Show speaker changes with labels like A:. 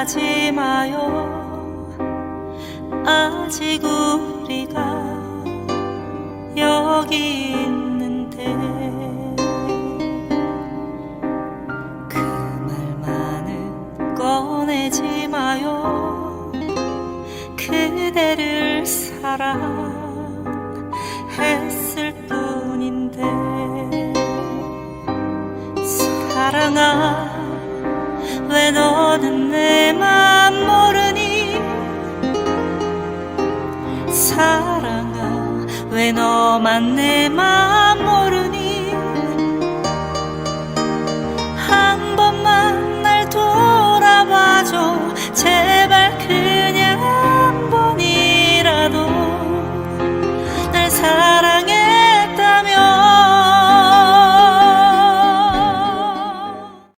A: 말하지 마요. 아직 우리가 여기 있는데. 그 말만은 꺼내지 마요. 그대를 사랑했을 뿐인데. 사랑아 왜너 는 내 맘 모르니 사랑아 왜 너만 내맘